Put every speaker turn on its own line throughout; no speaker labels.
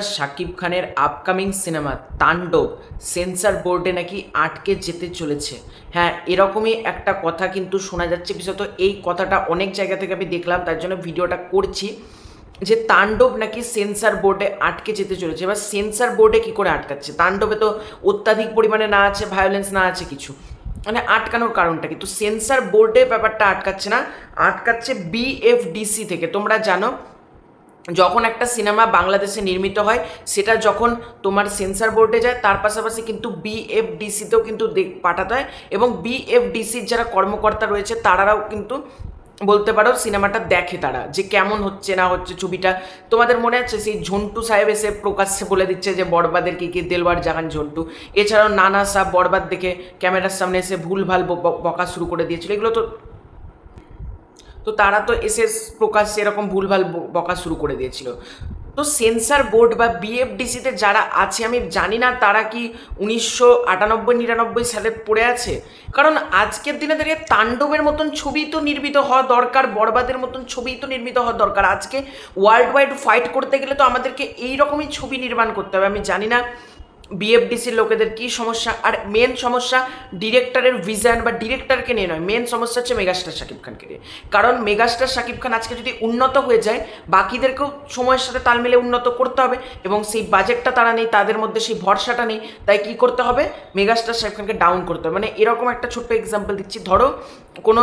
শাকিব খানের upcoming cinema তাণ্ডব sensor বোর্ডে নাকি আটকে যেতে চলেছে। হ্যাঁ এরকমই একটা কথা কিন্তু শোনা যাচ্ছে। বিশেষত এই কথাটা অনেক জায়গা থেকে আমি দেখলাম, তার জন্য ভিডিওটা করছি যে তাণ্ডব নাকি সেন্সর বোর্ডে আটকে যেতে চলেছে। এবার সেন্সার বোর্ডে কি করে আটকাচ্ছে? তাণ্ডবে তো অত্যাধিক পরিমাণে না আছে ভায়োলেন্স না আছে কিছু। মানে আটকানোর কারণটা কিন্তু সেন্সর বোর্ডে ব্যাপারটা আটকাচ্ছে না, আটকাচ্ছে বিএফডিসি থেকে। তোমরা জানো যখন একটা সিনেমা বাংলাদেশে নির্মিত হয়, সেটা যখন তোমার সেন্সর বোর্ডে যায়, তার পাশাপাশি কিন্তু বিএফডিসিতেও কিন্তু পাঠাতে হয় এবং বিএফডিসির যারা কর্মকর্তা রয়েছে, তারাও কিন্তু বলতে পারো সিনেমাটা দেখে তারা যে কেমন হচ্ছে, না হচ্ছে ছবিটা। তোমাদের মনে আছে সেই ঝন্টু সাহেব এসে প্রকাশ্যে বলে দিচ্ছে যে, বরবাদের কী কী দেলবার জাহান ঝন্টু এছাড়াও নানা সাহ বরবাদ দেখে ক্যামেরার সামনে এসে ভুলভাল বকা শুরু করে দিয়েছিল। এগুলো তো তো তারা তো এসে প্রকাশ এরকম ভুলভাল বকা শুরু করে দিয়েছিল। তো সেন্সার বোর্ড বা বিএফডিসিতে যারা আছে, আমি জানি না তারা কি উনিশশো আটানব্বই নিরানব্বই সালে পড়ে আছে? কারণ আজকের দিনে দাঁড়িয়ে তাণ্ডবের মতন ছবি তো নির্মিত হওয়া দরকার, বরবাদের মতন ছবি তো নির্মিত হওয়া দরকার। আজকে ওয়ার্ল্ড ওয়াইড ফাইট করতে গেলে তো আমাদেরকে এই রকমই ছবি নির্মাণ করতে হবে, আমি জানি না বিএফডিসির লোকেদের কি সমস্যা? আর মেন সমস্যা ডিরেক্টরের ভিজন বা ডিরেক্টরকে নিয়ে নয় মেন সমস্যা হচ্ছে মেগাস্টার শাকিব খানকে নিয়ে। কারণ মেগাস্টার শাকিব খান আজকে যদি উন্নত হয়ে যায়, বাকিদেরকেও সময়ের সাথে তাল মিলে উন্নত করতে হবে এবং সেই বাজেটটা তারা নেই, তাদের মধ্যে সেই ভরসাটা নেই, তাই কি করতে হবে? মেগাস্টার শাকিব খানকে ডাউন করতে হবে। মানে এরকম একটা ছোট্ট এক্সাম্পল দিচ্ছি। ধরো কোনো,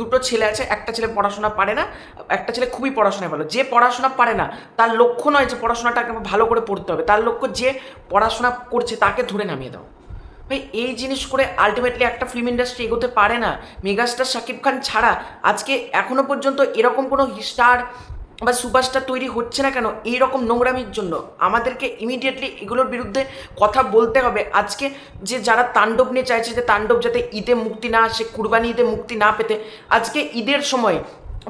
দুটো ছেলে আছে, একটা ছেলে পড়াশোনা পারে না, একটা ছেলে খুবই পড়াশোনায় ভালো। যে পড়াশোনা পারে না, তার লক্ষ্য নয় যে পড়াশোনাটাকে ভালো করে পড়তে হবে। তার লক্ষ্য যে পড়াশোনা করছে, তাকে ধরে নামিয়ে দাও। ভাই, এই জিনিস করে আলটিমেটলি একটা ফিল্ম ইন্ডাস্ট্রি এগোতে পারে না মেগাস্টার শাকিব খান ছাড়া, আজকে এখনও পর্যন্ত এরকম কোনো স্টার বা সুপারস্টার তৈরি হচ্ছে না কেন এই রকম নোংরামির জন্য আমাদেরকে ইমিডিয়েটলি এগুলোর বিরুদ্ধে কথা বলতে হবে। আজকে যে যারা তাণ্ডব নিয়ে চাইছে যে তাণ্ডব যাতে ঈদে মুক্তি না আসে, কুরবানি ঈদে মুক্তি না পেতে, আজকে ঈদের সময়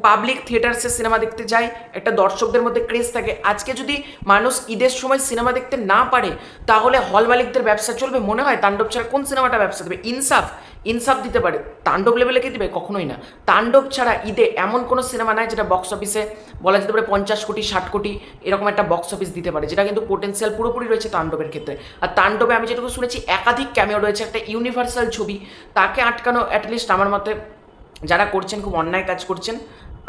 পাবলিক থিয়েটার্সে সিনেমা দেখতে যায় একটা দর্শকদের মধ্যে ক্রেজ থাকে। আজকে যদি মানুষ ঈদের সময় সিনেমা দেখতে না পারে, তাহলে হল মালিকদের ব্যবসা চলবে। মনে হয় তাণ্ডব ছাড়া কোন সিনেমাটা ব্যবসা দেবে? ইনসাফ। ইনসাফ দিতে পারে। তাণ্ডব লেভেলে কি দিবে? কখনোই না। তাণ্ডব ছাড়া ঈদে এমন কোনো সিনেমা নাই যেটা বক্স অফিসে বলা যেতে পারে পঞ্চাশ কোটি, ষাট কোটি এরকম একটা বক্স অফিস দিতে পারে, যেটা কিন্তু পোটেন্সিয়াল পুরোপুরি রয়েছে তাণ্ডবের ক্ষেত্রে। আর তাণ্ডবে আমি যেটুকু শুনেছি, একাধিক ক্যামিও রয়েছে, একটা ইউনিভার্সাল ছবি। তাকে আটকানো অ্যাটলিস্ট আমার মতে যারা করছেন, খুব অন্যায় কাজ করছেন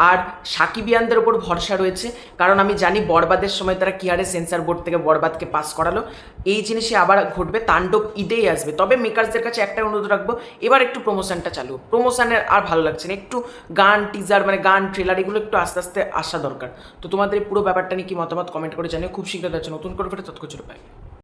আর সাকিবিয়ানদের ওপর ভরসা রয়েছে। কারণ আমি জানি বরবাদের সময় তারা কি হারে সেন্সার বোর্ড থেকে বরবাদকে পাস করালো। এই জিনিসই আবার ঘটবে, তাণ্ডব ঈদেই আসবে। তবে মেকার্সদের কাছে একটা অনুরোধ রাখব, এবার একটু প্রমোশনটা চালু প্রমোশনের আর ভালো লাগছে না। একটু গান টিজার মানে গান ট্রেলার এগুলো একটু আস্তে আস্তে আসা দরকার। তো তোমাদের এই পুরো ব্যাপারটা নিয়ে কি মতামত কমেন্ট করে জানিয়ে খুব শীঘ্র যাচ্ছে নতুন করে ফেটে তৎক্ষণ পাই